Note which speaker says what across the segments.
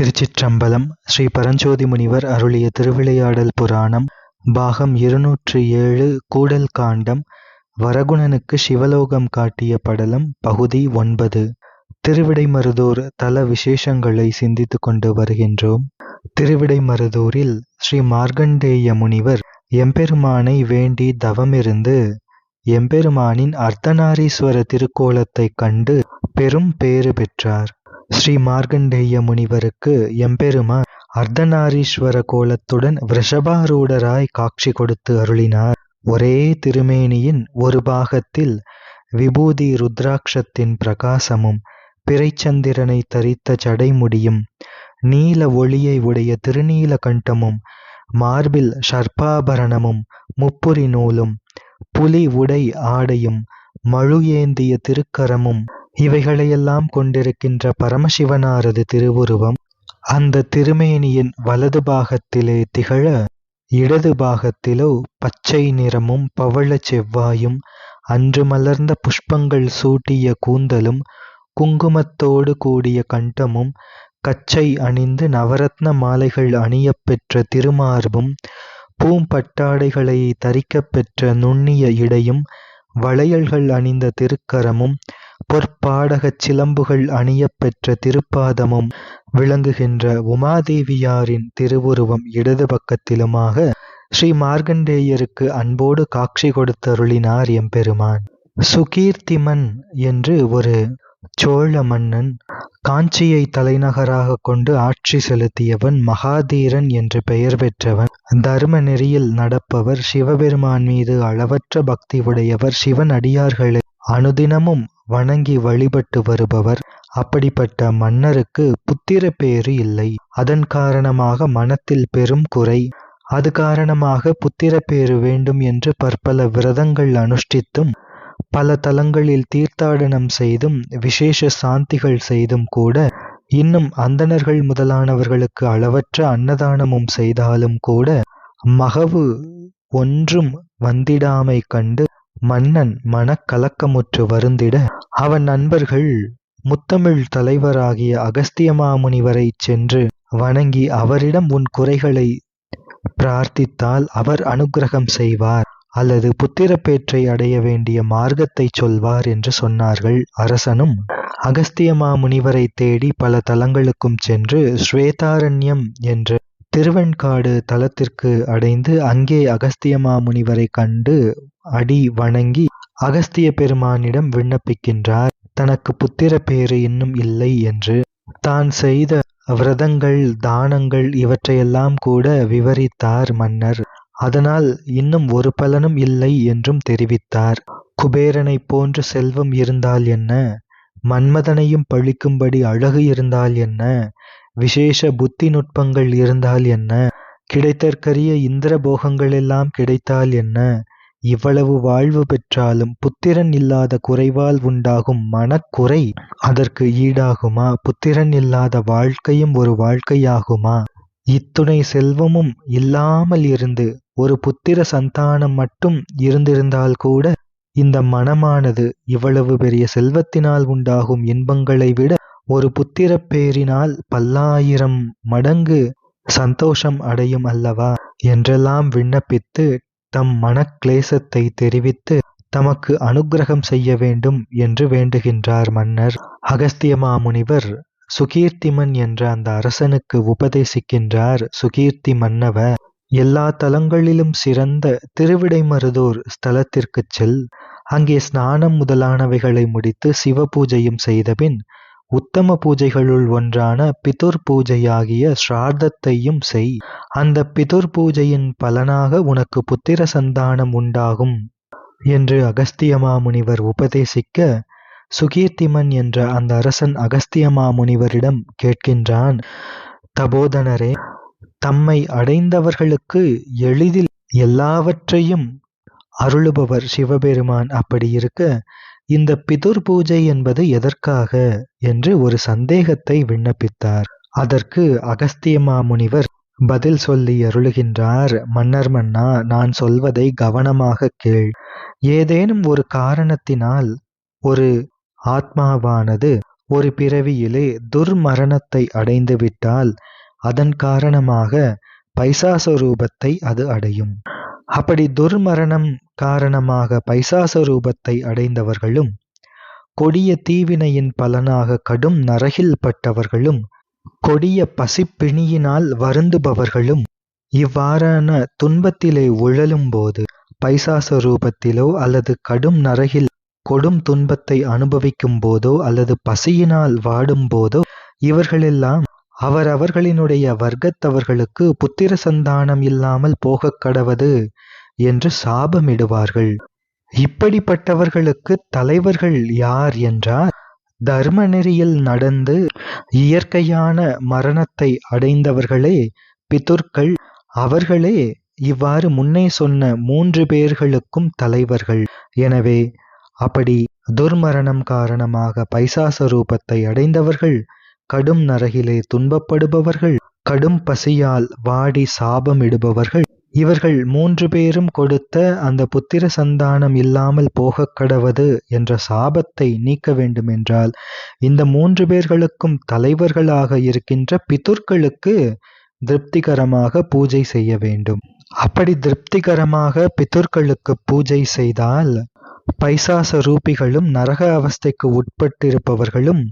Speaker 1: திருச்சிற்றம்பலம் ஸ்ரீ பரஞ்சோதி முனிவர் அருளிய திருவிளையாடல் புராணம் பாகம் இருநூற்றி ஏழு கூடல் காண்டம் வரகுணனுக்கு சிவலோகம் காட்டிய படலம் பகுதி ஒன்பது. திருவிடைமருதூர் தல விசேஷங்களை சிந்தித்து கொண்டு வருகின்றோம். திருவிடைமருதூரில் ஸ்ரீ மார்க்கண்டேய முனிவர் எம்பெருமானை வேண்டி தவமிருந்து எம்பெருமானின் அர்த்தநாரீஸ்வர திருக்கோலத்தைக் கண்டு பெரும் பேறு பெற்றார். ஸ்ரீ மார்க்கண்டேய முனிவருக்கு எம்பெருமான் அர்த்தநாரீஸ்வர கோலத்துடன் விஷபாரூடராய் காட்சி கொடுத்து அருளினார். ஒரே திருமேனியின் ஒரு பாகத்தில் விபூதி ருத்ராட்சத்தின் பிரகாசமும் பிறைச்சந்திரனை தரித்த ஜடைமுடியும் நீல ஒளியை உடைய திருநீல கண்டமும் மார்பில் ஷர்பாபரணமும் முப்புரி நூலும் புலி உடை ஆடையும் மழு ஏந்திய திருக்கரமும் இவைகளையெல்லாம் கொண்டிருக்கின்ற பரமசிவனாரது திருவுருவம் அந்த திருமேனியின் வலது பாகத்திலே திகழ இடது பாகத்திலோ பச்சை நிறமும் பவள செவ்வாயும் அன்று மலர்ந்த புஷ்பங்கள் சூட்டிய கூந்தலும் குங்குமத்தோடு கூடிய கண்டமும் கச்சை அணிந்து நவரத்ன மாலைகள் அணியப்பெற்ற திருமார்பும் பூம்பட்டாடைகளை தரிக்கப் பெற்ற நுண்ணிய இடையும் வளையல்கள் அணிந்த திருக்கரமும் பொற்பாடகச் சிலம்புகள் அணியப் பெற்ற திருப்பாதமும் விளங்குகின்ற உமாதேவியாரின் திருவுருவம் இடது பக்கத்திலுமாக ஸ்ரீ மார்க்கண்டேயருக்கு அன்போடு காட்சி கொடுத்தருளினார் எம்பெருமான். சுகீர்த்திமன் என்று ஒரு சோழ மன்னன் காஞ்சியை தலைநகராக கொண்டு ஆட்சி செலுத்தியவன் மகாதீரன் என்று பெயர் பெற்றவன். தர்ம நெறியில் நடப்பவர் சிவபெருமான் மீது அளவற்ற பக்தி உடையவர் சிவன் அடியார்களை அனுதினமும் வணங்கி வழிபட்டு வருபவர். அப்படிப்பட்ட மன்னருக்கு புத்திர பேறு இல்லை. அதன் காரணமாக மனத்தில் பெரும் குறை. அது காரணமாக புத்திர பேறு வேண்டும் என்று பற்பல விரதங்கள் அனுஷ்டித்தும் பல தலங்களில் தீர்த்தாடனம் செய்தும் விசேஷ சாந்திகள் செய்தும் கூட இன்னும் அந்தணர்கள் முதலானவர்களுக்கு அளவற்ற அன்னதானமும் செய்தாலும் கூட மகவு ஒன்றும் வந்திடாமை கண்டு மன்னன் மனக்கலக்கமுற்று வருந்திட அவன் நண்பர்கள் முத்தமிழ் தலைவராகிய அகஸ்தியமாமுனிவரை சென்று வணங்கி அவரிடம் உன் குறைகளை பிரார்த்தித்தால் அவர் அனுக்கிரகம் செய்வார் அல்லது புத்திரப்பேற்றை அடைய வேண்டிய மார்க்கத்தை சொல்வார் என்று சொன்னார்கள். அரசனும் அகஸ்தியமா முனிவரை தேடி பல தலங்களுக்கும் சென்று ஸ்வேதாரண்யம் என்ற திருவெண்காடு தலத்திற்கு அடைந்து அங்கே அகஸ்தியமா முனிவரை கண்டு அடி வணங்கி அகஸ்திய பெருமானிடம் விண்ணப்பிக்கின்றார். தனக்கு புத்திர பேறு இன்னும் இல்லை என்று. தான் செய்த விரதங்கள் தானங்கள் இவற்றையெல்லாம் கூட விவரித்தார் மன்னர். அதனால் இன்னும் ஒரு பலனும் இல்லை என்றும் தெரிவித்தார். குபேரனைப் போன்ற செல்வம் இருந்தால் என்ன? மன்மதனையும் பழிக்கும்படி அழகு இருந்தால் என்ன? விசேஷ புத்தி நுட்பங்கள் இருந்தால் என்ன? கிடைத்தற்கரிய இந்திர போகங்கள் எல்லாம் கிடைத்தால் என்ன? இவ்வளவு வாழ்வு பெற்றாலும் புத்திரன் இல்லாத குறைவால் உண்டாகும் மனக்குறை அதற்கு ஈடாகுமா? புத்திரன் இல்லாத வாழ்க்கையும் ஒரு வாழ்க்கையாகுமா? இத்துணை செல்வமும் இல்லாமல் இருந்து ஒரு புத்திர சந்தானம் மட்டும் இருந்திருந்தால் கூட இந்த மனமானது இவ்வளவு பெரிய செல்வத்தினால் உண்டாகும் இன்பங்களை விட ஒரு புத்திர பேரினால் பல்லாயிரம் மடங்கு சந்தோஷம் அடையும் அல்லவா? என்றெல்லாம் விண்ணப்பித்து தம் மனக்லேசத்தை தெரிவித்து தமக்கு அனுக்கிரகம் செய்ய வேண்டும் என்று வேண்டுகின்றார் மன்னர். அகஸ்திய மாமுனிவர் சுகீர்த்திமன் என்ற அந்த அரசனுக்கு உபதேசிக்கின்றார் சுகீர்த்தி மன்னவ. எல்லா தலங்களிலும் சிறந்த திருவிடைமருதூர் ஸ்தலத்திற்குச் செல். அங்கே ஸ்நானம் முதலானவைகளை முடித்து சிவ பூஜையும் செய்தபின் உத்தம பூஜைகளுள் ஒன்றான பிதுர் பூஜையாகிய ஸ்ரார்த்தத்தையும் செய். அந்த பிதுர் பூஜையின் பலனாக உனக்கு புத்திர சந்தானம் உண்டாகும் என்று அகஸ்தியமா முனிவர் உபதேசிக்க சுகீர்த்திமன் என்ற அந்த அரசன் அகஸ்தியமா முனிவரிடம் கேட்கின்றான் தபோதனரே தம்மை அடைந்தவர்களுக்கு எளிதில் எல்லாவற்றையும் அருளுபவர் சிவபெருமான். அப்படி இருக்க இந்த பிதுர் பூஜை என்பது எதற்காக என்று ஒரு சந்தேகத்தை விண்ணப்பித்தார். அதற்கு அகஸ்தியமா முனிவர் பதில் சொல்லி அருளுகின்றார் மன்னர் மன்னா நான் சொல்வதை கவனமாக கேள். ஏதேனும் ஒரு காரணத்தினால் ஒரு ஆத்மாவானது ஒரு பிறவியிலே துர்மரணத்தை அடைந்துவிட்டால் அதன் காரணமாக பைசாசரூபத்தை அது அடையும். அப்படி துர்மரணம் காரணமாக பைசாச ரூபத்தை அடைந்தவர்களும் கொடிய தீவினையின் பலனாக கடும் நரகில் பட்டவர்களும் கொடிய பசிப்பிணியினால் வருந்துபவர்களும் இவ்வாறான துன்பத்திலே உழலும்போது பைசாச ரூபத்திலோ அல்லது கடும் நரகில் கொடும் துன்பத்தை அனுபவிக்கும் போதோ அல்லது பசியினால் வாடும் போதோ இவர்களெல்லாம் அவரவர்களினுடைய வர்க்கத்தவர்களுக்கு புத்திர சந்தானம் இல்லாமல் போகக் கடவது என்று சாபமிடுவார்கள். இப்படிப்பட்டவர்களுக்கு தலைவர்கள் யார் என்றார் தர்ம நெறியில் நடந்து இயற்கையான மரணத்தை அடைந்தவர்களே பிதுர்கள் அவர்களே இவ்வாறு முன்னே சொன்ன மூன்று பேர்களுக்கும் தலைவர்கள். எனவே அப்படி துர்மரணம் காரணமாக பைசாச ரூபத்தை அடைந்தவர்கள் கடும் நரகிலே துன்பப்படுபவர்கள் கடும் பசியால் வாடி சாபமிடுபவர்கள். இவர்கள் மூன்று பேரும் கொடுத்த அந்த புத்திர சந்தானம் இல்லாமல் போக கடவது என்ற சாபத்தை நீக்க வேண்டுமென்றால் இந்த மூன்று பேர்களுக்கும் தலைவர்களாக இருக்கின்ற பித்துர்களுக்கு திருப்திகரமாக பூஜை செய்ய வேண்டும். அப்படி திருப்திகரமாக பித்துர்களுக்கு பூஜை செய்தால் பைசாச ரூபிகளும் நரக அவஸ்தைக்கு உட்பட்டிருப்பவர்களும்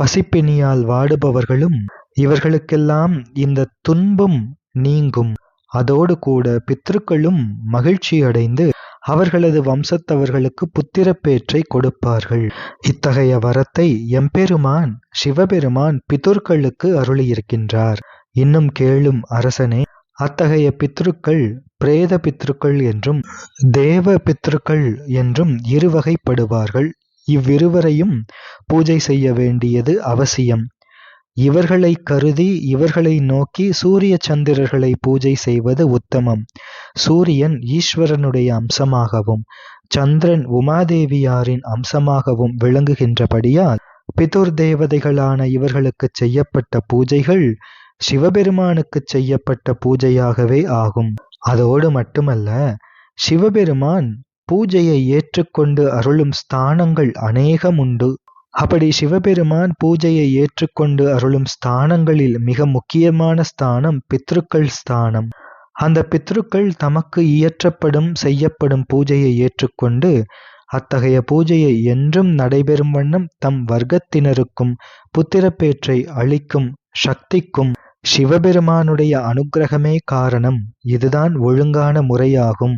Speaker 1: பசிப்பிணியால் வாடுபவர்களும் இவர்களுக்கெல்லாம் இந்த துன்பம் நீங்கும். அதோடு கூட பித்ருக்களும் மகிழ்ச்சி அடைந்து அவர்களது வம்சத்தவர்களுக்கு புத்திரப்பேற்றை கொடுப்பார்கள். இத்தகைய வரத்தை எம்பெருமான் சிவபெருமான் பிதுர்களுக்கு அருளியிருக்கின்றார். இன்னும் கேளும் அரசனே அத்தகைய பித்ருக்கள் பிரேத பித்ருக்கள் என்றும் தேவ பித்ருக்கள் என்றும் இருவகைப்படுவார்கள். இவ்விருவரையும் பூஜை செய்ய வேண்டியது அவசியம். இவர்களை கருதி இவர்களை நோக்கி சூரிய சந்திரர்களை பூஜை செய்வது உத்தமம். சூரியன் ஈஸ்வரனுடைய அம்சமாகவும் சந்திரன் உமாதேவியாரின் அம்சமாகவும் விளங்குகின்றபடியால் பிதுர் தேவதைகளான இவர்களுக்கு செய்யப்பட்ட பூஜைகள் சிவபெருமானுக்கு செய்யப்பட்ட பூஜையாகவே ஆகும். அதோடு மட்டுமல்ல சிவபெருமான் பூஜையை ஏற்றுக்கொண்டு அருளும் ஸ்தானங்கள் அநேகம் உண்டு அப்படி சிவபெருமான் பூஜையை ஏற்றுக்கொண்டு அருளும் ஸ்தானங்களில் மிக முக்கியமான ஸ்தானம் பித்ருக்கள் ஸ்தானம். அந்த பித்ருக்கள் தமக்கு இயற்றப்படும் செய்யப்படும் பூஜையை ஏற்றுக்கொண்டு அத்தகைய பூஜையை என்றும் நடைபெறும் வண்ணம் தம் வர்க்கத்தினருக்கும் புத்திரப்பேற்றை அளிக்கும் சக்திக்கும் சிவபெருமானுடைய அனுக்கிரகமே காரணம். இதுதான் ஒழுங்கான முறையாகும்.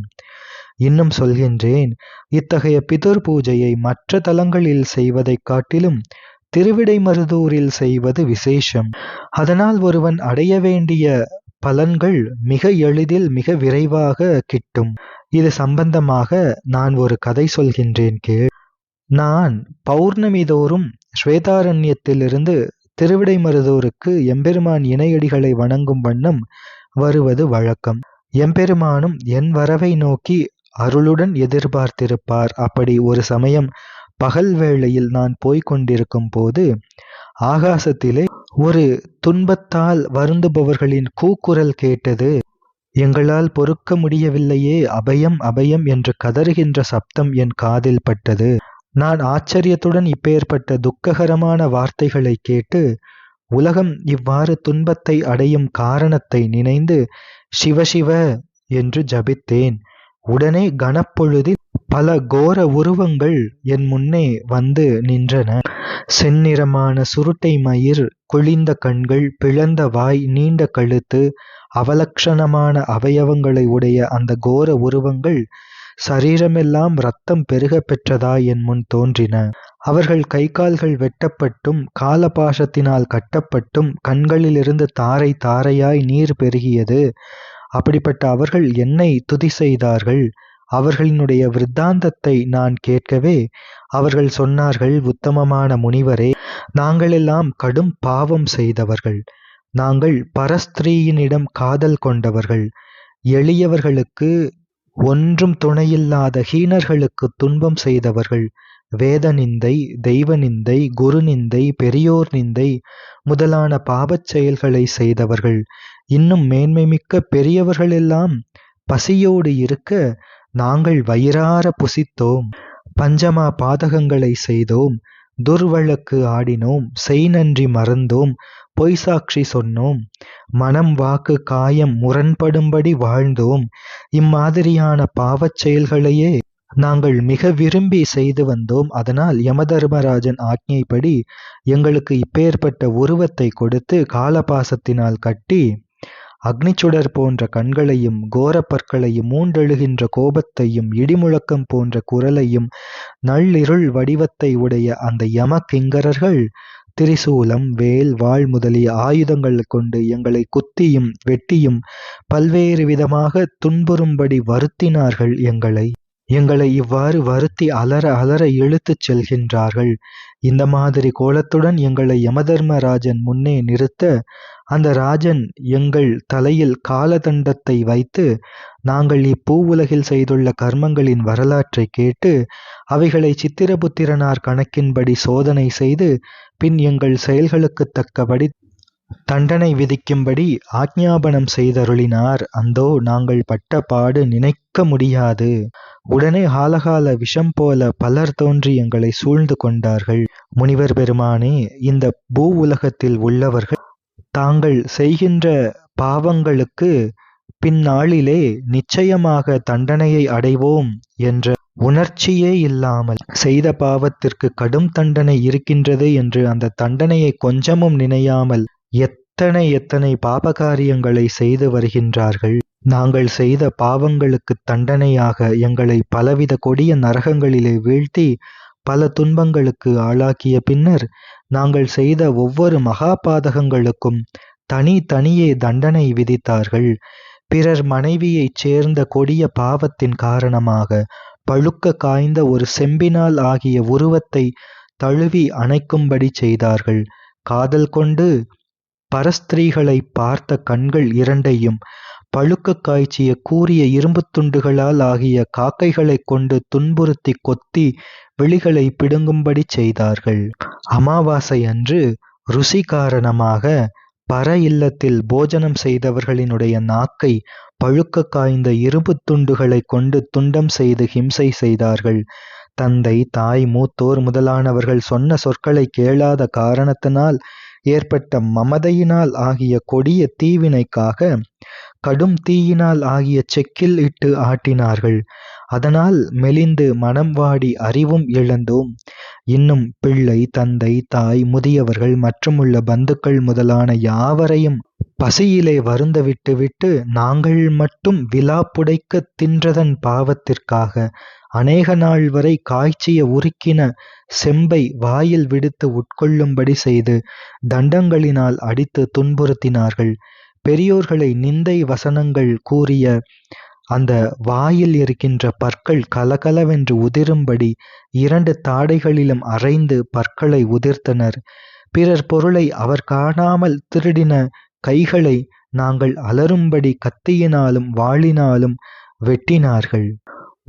Speaker 1: இன்னும் சொல்கின்றேன் இத்தகைய பிதர் பூஜையை மற்ற தலங்களில் செய்வதைக் காட்டிலும் திருவிடைமருதூரில் செய்வது விசேஷம். அதனால் ஒருவன் அடைய வேண்டிய பலன்கள் மிக எளிதில் மிக விரைவாக கிட்டும். இது சம்பந்தமாக நான் ஒரு கதை சொல்கின்றேன் கேள். நான் பௌர்ணமி தோறும் ஸ்வேதாரண்யத்திலிருந்து திருவிடைமருதூருக்கு எம்பெருமான் இணையடிகளை வணங்கும் வண்ணம் வருவது வழக்கம். எம்பெருமானும் என் வரவை நோக்கி அருளுடன் எதிர்பார்த்திருப்பார். அப்படி ஒரு சமயம் பகல் வேளையில் நான் போய்க் கொண்டிருக்கும் போது ஆகாசத்திலே ஒரு துன்பத்தால் வருந்துபவர்களின் கூக்குரல் கேட்டது எங்களால் பொறுக்க முடியவில்லையே அபயம் அபயம் என்று கதறுகின்ற சப்தம் என் காதில் பட்டது. நான் ஆச்சரியத்துடன் இப்பேற்பட்ட துக்ககரமான வார்த்தைகளை கேட்டு உலகம் இவ்வாறு துன்பத்தை அடையும் காரணத்தை நினைந்து சிவசிவ என்று ஜபித்தேன். உடனே கனப்பொழுதில் பல கோர உருவங்கள் என் முன்னே வந்து நின்றன. செந்நிறமான சுருட்டை மயிர் குழிந்த கண்கள் பிளந்த வாய் நீண்ட கழுத்து அவலட்சணமான அவயவங்களை உடைய அந்த கோர உருவங்கள் சரீரமெல்லாம் ரத்தம் பெருக பெற்றதாய் என் முன் தோன்றின. அவர்கள் கை கால்கள் வெட்டப்பட்டும் காலபாசத்தினால் கட்டப்பட்டும் கண்களிலிருந்து தாரை தாரையாய் நீர் பெருகியது. அப்படிப்பட்ட அவர்கள் என்னை துதி செய்தார்கள். அவர்களினுடைய விருத்தாந்தத்தை நான் கேட்கவே அவர்கள் சொன்னார்கள் உத்தமமான முனிவரே நாங்களெல்லாம் கடும் பாவம் செய்தவர்கள். நாங்கள் பரஸ்திரீயினிடம் காதல் கொண்டவர்கள். எளியவர்களுக்கு ஒன்றும் துணையில்லாத ஹீனர்களுக்கு துன்பம் செய்தவர்கள். வேத நிந்தை தெய்வ நிந்தை குரு நிந்தை பெரியோர் நிந்தை முதலான பாபச் செயல்களை செய்தவர்கள். இன்னும் மேன்மைமிக்க பெரியவர்களெல்லாம் பசியோடு இருக்க நாங்கள் வயிறார புசித்தோம். பஞ்சமா பாதகங்களை செய்தோம். துர்வழக்கு ஆடினோம். செய் நன்றி மறந்தோம். பொய் சாட்சி சொன்னோம். மனம் வாக்கு காயம் முரண்படும்படி வாழ்ந்தோம். இம்மாதிரியான பாவச் செயல்களையே நாங்கள் மிக விரும்பி செய்து வந்தோம். அதனால் யமதர்மராஜன் ஆக்ஞைப்படி எங்களுக்கு இப்பேற்பட்ட உருவத்தை கொடுத்து காலபாசத்தினால் கட்டி அக்னிச்சுடர் போன்ற கண்களையும் கோரப்பற்களையும் மூண்டெழுகின்ற கோபத்தையும் இடிமுழக்கம் போன்ற குரலையும் நள்ளிருள் வடிவத்தை உடைய அந்த யம கிங்கரர்கள் திரிசூலம் வேல் வாழ் முதலிய ஆயுதங்கள் கொண்டு எங்களை குத்தியும் வெட்டியும் பல்வேறு விதமாக துன்புறும்படி வருத்தினார்கள் எங்களை. எங்களை இவ்வாறு வருத்தி அலற அலற இழுத்துச் செல்கின்றார்கள். இந்த மாதிரி கோலத்துடன் எங்களை யமதர்மராஜன் முன்னே நிறுத்த அந்த ராஜன் எங்கள் தலையில் காலதண்டத்தை வைத்து நாங்கள் இப்பூவுலகில் செய்துள்ள கர்மங்களின் வரலாற்றை கேட்டு அவைகளை சித்திரபுத்திரனார் கணக்கின்படி சோதனை செய்து பின் எங்கள் செயல்களுக்குத் தக்கபடி தண்டனை விதிக்கும்படி ஆக்ஞாபனம் செய்தருளினார். அந்தோ நாங்கள் பட்ட பாடு நினைக்க முடியாது. உடனே ஆலகால விஷம் போல பலர் தோன்றி எங்களை சூழ்ந்து கொண்டார்கள். முனிவர் பெருமானே இந்த பூ உலகத்தில் உள்ளவர்கள் தாங்கள் செய்கின்ற பாவங்களுக்கு பின்னாளிலே நிச்சயமாக தண்டனையை அடைவோம் என்ற உணர்ச்சியே இல்லாமல் செய்த பாவத்திற்கு கடும் தண்டனை இருக்கின்றது என்று அந்த தண்டனையை கொஞ்சமும் நினையாமல் எத்தனை எத்தனை பாபகாரியங்களை செய்து வருகின்றார்கள். நாங்கள் செய்த பாவங்களுக்கு தண்டனையாக எங்களை பலவித கொடிய நரகங்களிலே வீழ்த்தி பல துன்பங்களுக்கு ஆளாக்கிய பின்னர் நாங்கள் செய்த ஒவ்வொரு மகாபாதகங்களுக்கும் தனி தனியே தண்டனை விதித்தார்கள். பிறர் மனைவியைச் சேர்ந்த கொடிய பாவத்தின் காரணமாக பழுக்க காய்ந்த ஒரு செம்பினால் ஆகிய உருவத்தை தழுவி அணைக்கும்படி செய்தார்கள். காதல் கொண்டு பரஸ்திரீகளை பார்த்த கண்கள் இரண்டையும் பழுக்க காய்ச்சிய கூரிய இரும்புத் துண்டுகளால் ஆகிய காக்கைகளைக் கொண்டு துன்புறுத்தி கொத்தி விழிகளை பிடுங்கும்படி செய்தார்கள். அமாவாசை அன்று ருசி காரணமாக பர இல்லத்தில் போஜனம் செய்தவர்களினுடைய நாக்கை பழுக்க காய்ந்த இரும்புத் துண்டுகளைக் கொண்டு துண்டம் செய்து ஹிம்சை செய்தார்கள். தந்தை தாய் மூத்தோர் முதலானவர்கள் சொன்ன சொற்களை கேளாத காரணத்தினால் ஏற்பட்ட மமதையினால் ஆகிய கொடிய தீவினைக்காக கடும் தீயினால் ஆகிய செக்கில் இட்டு ஆட்டினார்கள். அதனால் மெலிந்து மனம் வாடி அறிவும் இழந்தோம் இன்னும் பிள்ளை தந்தை தாய் முதியவர்கள் மற்றுமுள்ள பந்துக்கள் முதலான யாவரையும் பசியிலே வருந்த விட்டுவிட்டு நாங்கள் மட்டும் விழா புடைக்க தின்றதன் பாவத்திற்காக அநேக நாள் வரை காய்ச்சிய உருக்கின செம்பை வாயில் விடுத்து உட்கொள்ளும்படி செய்து தண்டங்களினால் அடித்து துன்புறுத்தினார்கள். பெரியோர்களை நிந்தை வசனங்கள் கூறிய அந்த வாயில் இருக்கின்ற பற்கள் கலகலவென்று உதிரும்படி இரண்டு தாடைகளிலும் அரைந்து பற்களை உதிர்த்தனர். பிறர் பொருளை அவர் காணாமல் திருடின கைகளை நாங்கள் அலரும்படி கத்தியினாலும் வாளினாலும் வெட்டினார்கள்.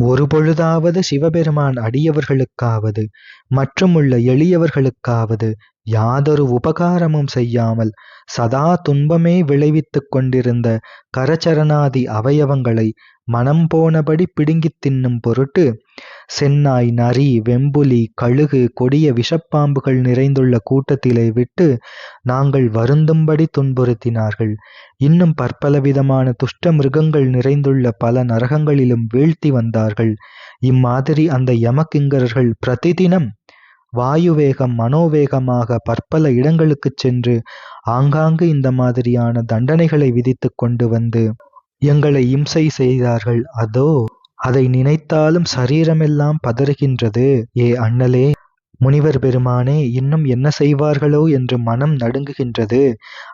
Speaker 1: ஒரு பொழுதாவது சிவபெருமான் அடியவர்களுக்காவது மற்றுமுள்ள எளியவர்களுக்காவது யாதொரு உபகாரமும் செய்யாமல் சதா துன்பமே விளைவித்துக் கொண்டிருந்த கரச்சரணாதி அவயவங்களை மனம் போனபடி பிடுங்கித் தின்னும் பொருட்டு சென்னாய் நரி வெம்புலி கழுகு கொடிய விஷப்பாம்புகள் நிறைந்துள்ள கூட்டத்திலே விட்டு நாங்கள் வருந்தும்படி துன்புறுத்தினார்கள். இன்னும் பற்பலவிதமான துஷ்ட மிருகங்கள் நிறைந்துள்ள பல நரகங்களிலும் வீழ்த்தி வந்தார்கள். இம்மாதிரி அந்த யமகிங்கரர்கள் பிரதிதினம் வாயுவேகம் மனோவேகமாக பற்பல இடங்களுக்குச் சென்று ஆங்காங்கு இந்த மாதிரியான தண்டனைகளை விதித்து கொண்டு வந்து எங்களை இம்சை செய்தார்கள். அதோ அதை நினைத்தாலும் சரீரமெல்லாம் பதறுகின்றது. ஏ அண்ணலே முனிவர் பெருமானே இன்னும் என்ன செய்வார்களோ என்று மனம் நடுங்குகின்றது.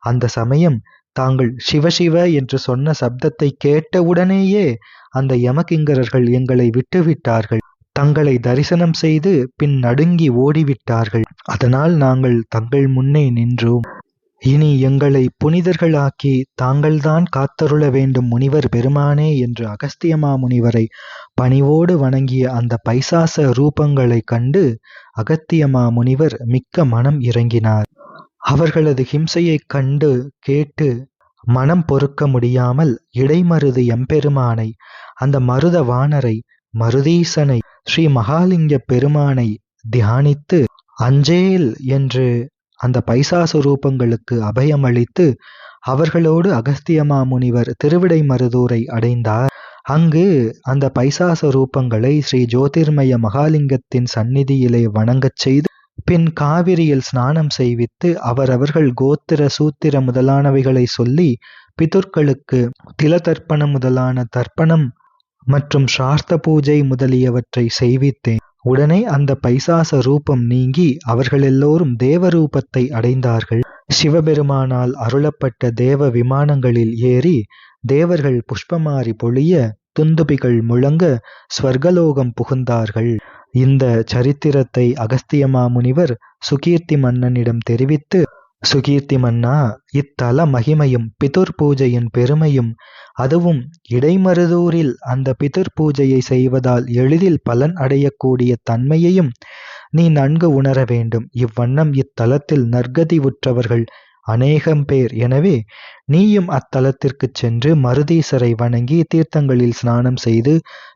Speaker 1: அந்த சமயம் தாங்கள் சிவசிவ என்று சொன்ன சப்தத்தை கேட்டவுடனேயே அந்த யமகிங்கரர்கள் எங்களை விட்டுவிட்டார்கள். தங்களை தரிசனம் செய்து பின் நடுங்கி ஓடிவிட்டார்கள். அதனால் நாங்கள் தங்கள் முன்னே நின்றோம். இனி எங்களை புனிதர்களாக்கி தாங்கள்தான் காத்தருள வேண்டும் முனிவர் பெருமானே என்று அகஸ்தியமா முனிவரை பணிவோடு வணங்கிய அந்த பைசாச ரூபங்களைக் கண்டு அகத்தியமா முனிவர் மிக்க மனம் இறங்கினார். அவர்களது ஹிம்சையைக் கண்டு கேட்டு மனம் பொறுக்க முடியாமல் இடைமருது எம்பெருமானை அந்த மருத வாணரை மருதீசனை ஸ்ரீ மகாலிங்க பெருமானை தியானித்து அஞ்சேல் என்று அந்த பைசாசு ரூபங்களுக்கு அபயமளித்து அவர்களோடு அகஸ்தியமா முனிவர் திருவிடை மருதூரை அடைந்தார். அங்கு அந்த பைசாச ரூபங்களை ஸ்ரீ ஜோதிர்மய மகாலிங்கத்தின் சந்நிதியிலே வணங்கச் செய்து பின் காவிரியில் ஸ்நானம் செய்வித்து அவரவர்கள் கோத்திர சூத்திர முதலானவைகளை சொல்லி பிதுர்களுக்கு திலதர்ப்பணம் முதலான தர்ப்பணம் மற்றும் சார்த்த பூஜை முதலியவற்றை செய்வித்தேன். உடனே அந்த பைசாச ரூபம் நீங்கி அவர்கள் எல்லோரும் தேவரூபத்தை அடைந்தார்கள். சிவபெருமானால் அருளப்பட்ட தேவ விமானங்களில் ஏறி தேவர்கள் புஷ்பமாரி பொழிய துந்துபிகள் முழங்க ஸ்வர்கலோகம் புகுந்தார்கள். இந்த சரித்திரத்தை அகஸ்திய மாமுனிவர் சுகீர்த்தி மன்னனிடம் தெரிவித்து சுகீர்த்தி மன்னா இத்தல மகிமையும் பிதுர் பூஜையின் பெருமையும் அதுவும் இடைமருதூரில் அந்த பிதுர் பூஜையை செய்வதால் எளிதில் பலன் அடையக்கூடிய தன்மையையும் நீ நன்கு உணர வேண்டும் இவ்வண்ணம் இத்தலத்தில் நற்கதி உற்றவர்கள் அநேகம் பேர். எனவே நீயும் அத்தலத்திற்குச் சென்று மருதீசரை வணங்கி தீர்த்தங்களில் ஸ்நானம் செய்து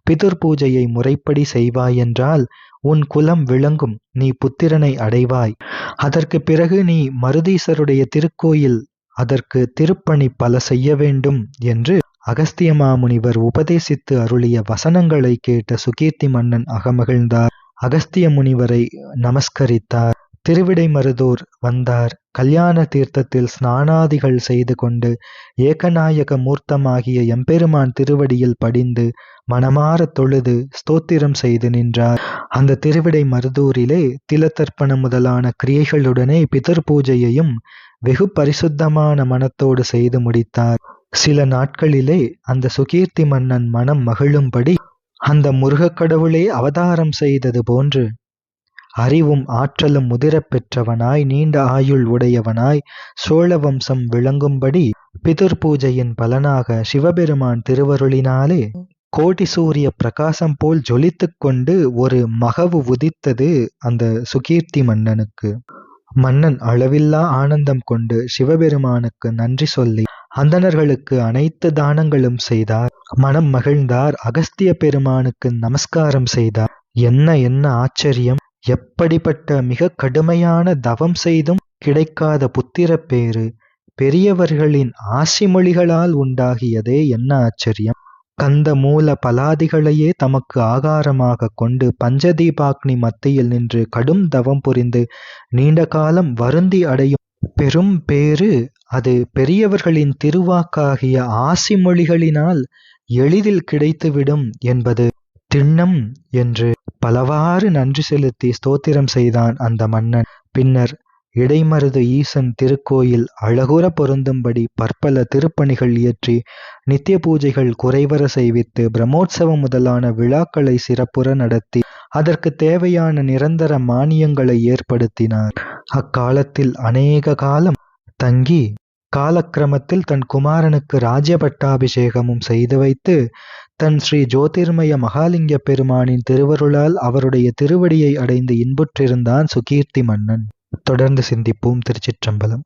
Speaker 1: பிதுர் பூஜையை முறைப்படி செய்வாயென்றால் உன் குலம் விளங்கும். நீ புத்திரனை அடைவாய். அதற்கு பிறகு நீ மருதீசருடைய திருக்கோயில் அதற்கு திருப்பணி பல செய்ய வேண்டும் என்று அகஸ்திய மாமுனிவர் உபதேசித்து அருளிய வசனங்களை கேட்ட சுகீர்த்தி மன்னன் அகமகிழ்ந்தார். அகஸ்திய முனிவரை நமஸ்கரித்தார். திருவிடைமருதூர் வந்தார். கல்யாண தீர்த்தத்தில் ஸ்நானாதிகள் செய்து கொண்டு ஏகநாயக மூர்த்தமாகிய எம்பெருமான் திருவடியில் படிந்து மனமாறத் தொழுது ஸ்தோத்திரம் செய்து நின்றார். அந்த திருவிடை மருதூரிலே திலத்தர்ப்பணம் முதலான கிரியைகளுடனே பிதர் பூஜையையும் வெகு பரிசுத்தமான மனத்தோடு செய்து முடித்தார். சில நாட்களிலே அந்த சுகீர்த்தி மன்னன் மனம் மகிழும்படி அந்த முருகக் கடவுளே அவதாரம் செய்தது போன்று அறிவும் ஆற்றலும் முதிரப் பெற்றவனாய் நீண்ட ஆயுள் உடையவனாய் சோழ வம்சம் விளங்கும்படி பிதுர் பூஜையின் பலனாக சிவபெருமான் திருவருளினாலே கோடி சூரிய பிரகாசம் போல் ஜொலித்துக் கொண்டு ஒரு மகவு உதித்தது அந்த சுகீர்த்தி மன்னனுக்கு. மன்னன் அளவில்லா ஆனந்தம் கொண்டு சிவபெருமானுக்கு நன்றி சொல்லி அந்தணர்களுக்கு அனைத்து தானங்களும் செய்தார். மனம் மகிழ்ந்தார். அகஸ்திய பெருமானுக்கு நமஸ்காரம் செய்தார். என்ன என்ன ஆச்சரியம்! எப்படிப்பட்ட மிக கடுமையான தவம் செய்தும் கிடைக்காத புத்திர பேறு பெரியவர்களின் ஆசி மொழிகளால் உண்டாகியதே என்ன ஆச்சரியம்? கந்த மூல பலாதிகளையே தமக்கு ஆகாரமாக கொண்டு பஞ்சதீபாக்னி மத்தியில் நின்று கடும் தவம் புரிந்து நீண்ட காலம் வருந்தி அடையும் பெரும் பேறு அது பெரியவர்களின் திருவாக்காகிய ஆசி மொழிகளினால் எளிதில் கிடைத்துவிடும் என்பது. திண்ணம் என்று பலவாறு நன்றி செலுத்தி ஸ்தோத்திரம் செய்தான் அந்த மன்னன். பின்னர் இடைமருது ஈசன் திருக்கோயில் அழகுற பொருந்தும்படி பற்பல திருப்பணிகள் இயற்றி நித்திய பூஜைகள் குறைவர செய்வித்து பிரம்மோற்சவம் முதலான விழாக்களை சிறப்புற நடத்தி அதற்கு தேவையான நிரந்தர மானியங்களை ஏற்படுத்தினார். அக்காலத்தில் அநேக காலம் தங்கி காலக்கிரமத்தில் தன் குமாரனுக்கு ராஜ்யபட்டாபிஷேகமும் செய்து வைத்து தன் ஸ்ரீ ஜோதிர்மய மகாலிங்க பெருமானின் திருவருளால் அவருடைய திருவடியை அடைந்து இன்புற்றிருந்தான் சுகீர்த்தி மன்னன். தொடர்ந்து சிந்திப்போம் திருச்சிற்றம்பலம்.